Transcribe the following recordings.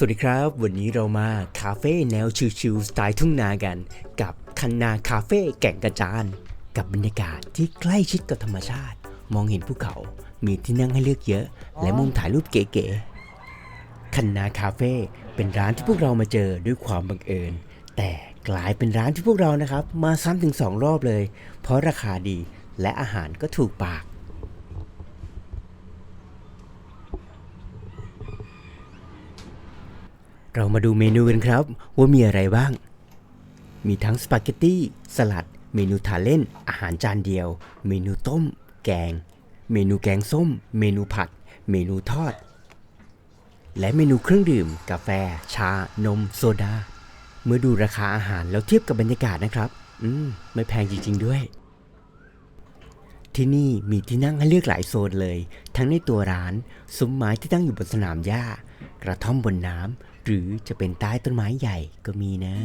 สวัสดีครับ วันนี้เรามาคาเฟ่แนวชิลๆสไตล์ทุ่งนากัน กับคันนาคาเฟ่แก่งกระจาน กับบรรยากาศที่ใกล้ชิดกับธรรมชาติ มองเห็นภูเขา มีที่นั่งให้เลือกเยอะ และมุมถ่ายรูปเก๋ๆคันนาคาเฟ่เป็นร้านที่พวกเรามาเจอด้วยความบังเอิญ แต่กลายเป็นร้านที่พวกเรานะครับ มาซ้ำถึงสองรอบเลย เพราะราคาดีและอาหารก็ถูกปาก เรามาดูเมนูกันครับ ว่ามีอะไรบ้าง มีทั้งสปาเกตตี้สลัด เมนูทานเล่น อาหารจานเดียว เมนูต้ม แกง เมนูแกงส้ม เมนูผัด เมนูทอด และเมนูเครื่องดื่ม กาแฟ ชา นม โซดา เมื่อดูราคาอาหารแล้วเทียบกับบรรยากาศนะครับ อืม ไม่แพงจริง ๆ ด้วยที่นี่มีที่นั่งให้เลือกหลายโซนเลย ทั้งในตัวร้าน ซุ้มไม้ที่ตั้งอยู่บนสนามหญ้า กระท่อมบนน้ำ หรือจะเป็นใต้ต้นไม้ใหญ่ก็มีนะ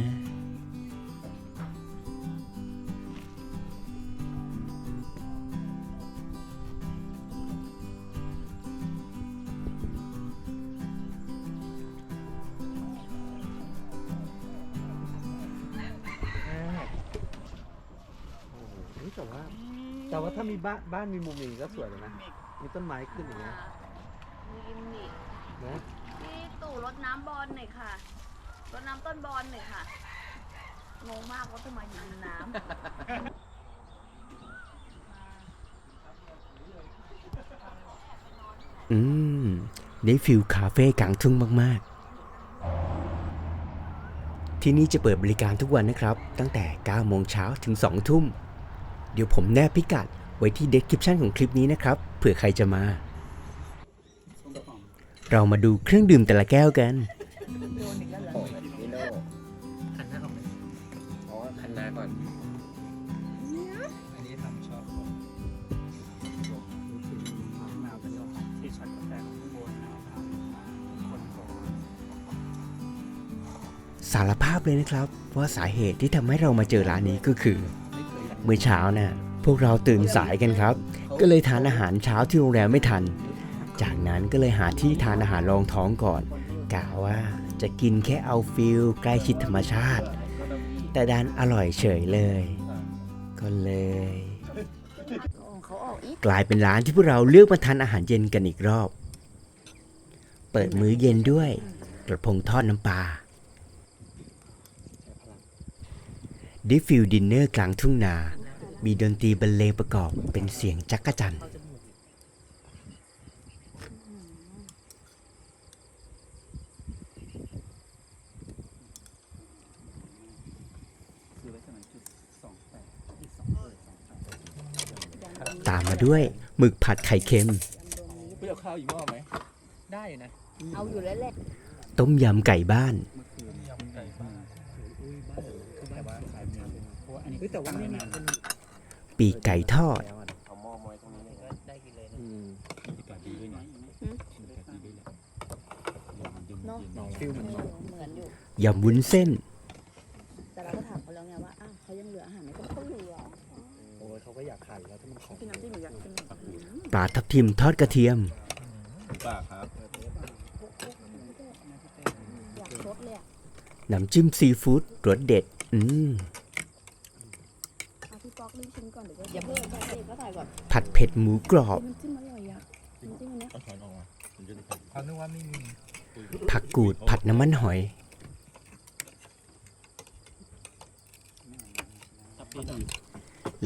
เฮ้ยแต่ว่าแต่ว่าถ้ามีบ้านบ้านมีมุมอย่างนี้ก็สวยเลยนะ มีต้นไม้ขึ้นอย่างเงี้ยมีกิมมิคนะ ดน้ำบอลหน่อยค่ะรดน้ำต้นบอลหน่อยค่ะ งงมากว่าทำไมอยู่ในน้อืม ได้ฟิลคาเฟ่กลางทุ่งมาก ๆ ที่นี่จะเปิดบริการทุกวันนะครับ ตั้งแต่ 9 โมงเช้าถึง 2 ทุ่ม เดี๋ยวผมแนบพิกัดไว้ที่ description ของคลิปนี้นะครับ เผื่อใครจะมา เรามาดูเครื่องดื่มแต่ละแก้วกัน โอ้ยมิโน่หันหน้าออกไหมอ๋อคันนาก่อน อันนี้ทำชอบคนที่ช็อตกาแฟของข้างบนนะครับคนของสารภาพเลยนะครับว่าสาเหตุที่ทำให้เรามาเจอร้านนี้ก็คือไม่เคยเมื่อเช้าน่ะพวกเราตื่นสายกันครับ ก็เลยทานอาหารเช้าที่โรงแรมไม่ทัน จากนั้นก็เลยหาที่ทานอาหารรองท้องก่อนกะว่าจะกินแค่เอาฟิลใกล้ชิดธรรมชาติ แต่ดันอร่อยเฉยเลย ก็เลย กลายเป็นร้านที่พวกเราเลือกมาทานอาหารเย็นกันอีกรอบ เปิดมื้อเย็นด้วย กระพงทอดน้ำปลาดิฟิลดินเนอร์กลางทุ่งนา มีดนตรีบรรเลงประกอบเป็นเสียงจักกะจันคือไว้สมัยจุดสองแปดจุดสองเออสองแปด ตามมาด้วยหมึกผัดไข่เค็มเพื่อเอาข้าวอีกหม้อไหม ได้นะเอาอยู่แล้วแหละต้มยำไก่บ้านเมื่อคืนยำไก่บ้านอุ้ยบ้านคือบ้านว่าขายมีเพราะว่าอันนี้แต่ว่าไม่มีคนปีกไก่ทอดเอาหม้อมอยตรงนี้เลยนะได้กินเลยนะอืมบรรยากาศดีด้วยนะบรรยากาศดีด้วยแหละเนาะฟิลเหมือนเหมือนอยู่ ยำวุ้นเส้น แต่เราก็ถามเขาแล้วไงว่า อ้าวเขายังเหลืออาหารไหมเขาเหลือ โอ้ยเขาก็อยากขายแล้วถ้ามันของพี่น้ำที่หนูอยากกินปลาทับทิมทอดกระเทียม ปากครับ อยากชดเลยอะน้ำจิ้มซีฟู้ดรสเด็ด อืม เอาพี่ป๊อกรีบชิมก่อนเดี๋ยวอย่าเพิ่งถ่ายเองก็ถ่ายก่อนผัดเผ็ดหมูกรอบมันจิ้มอร่อยอะมันจิ้มอันเนี้ยเอาช้อนออกมามันจะได้เขานึกว่าไม่มีผักกูดผัดน้ำมันหอย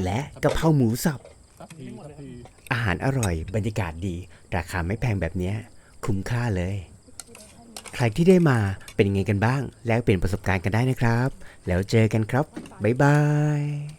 และกะเพราหมูสับ อาหารอร่อยบรรยากาศดี ราคาไม่แพงแบบนี้คุ้มค่าเลย ใครที่ได้มาเป็นยังไงกันบ้าง แล้วเปลี่ยนประสบการณ์กันได้นะครับ แล้วเจอกันครับ บ๊ายบาย